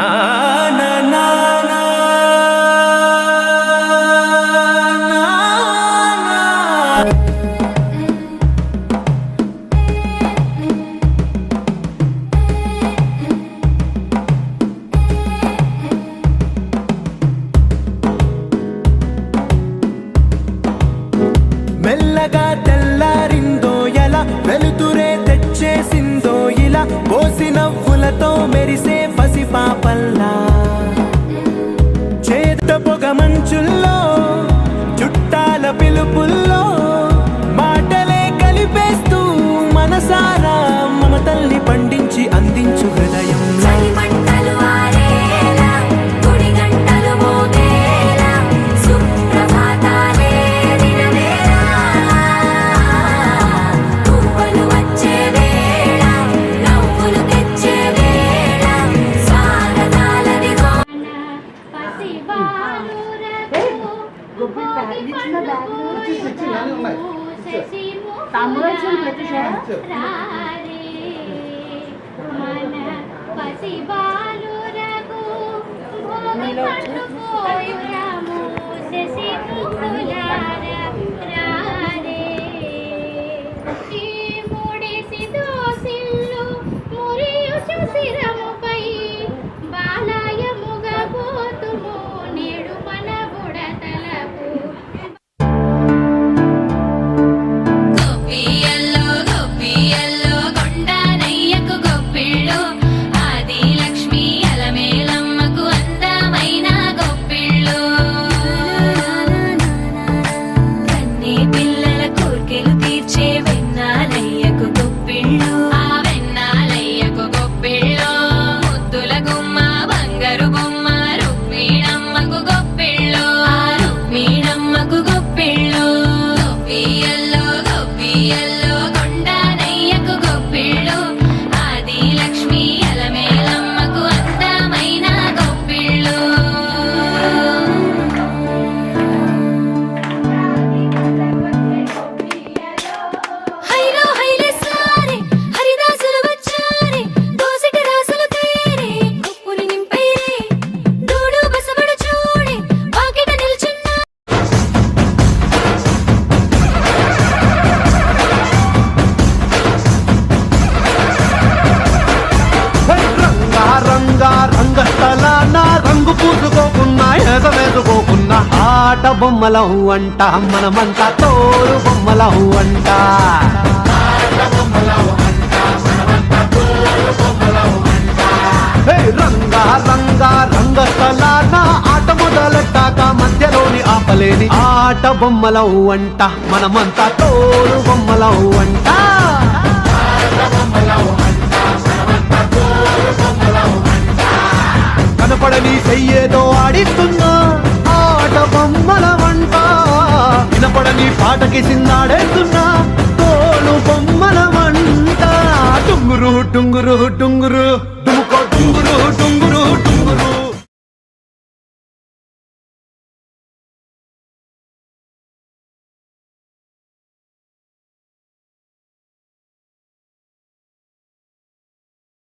na మంచుల్లో చుట్టాల పిలుపుల్లో తాంబూల వచ్చిన ప్రతిష పసిబాలు రఘు బొమ్మలహు అంట మనమంతా తోరు బొమ్మలహు అంట. రంగా రంగా రంగస్థలాన ఆట మొదలెట్టాక మధ్యలోని ఆపలేని ఆట బొమ్మలవు అంట మనమంతా తోలు బొమ్మలవు అంట. కనపడని చెయ్యేదో ఆడిస్తున్నా. పాట బొమ్మల వంట. వినపడని పాటకి చిన్నాడేస్తున్నా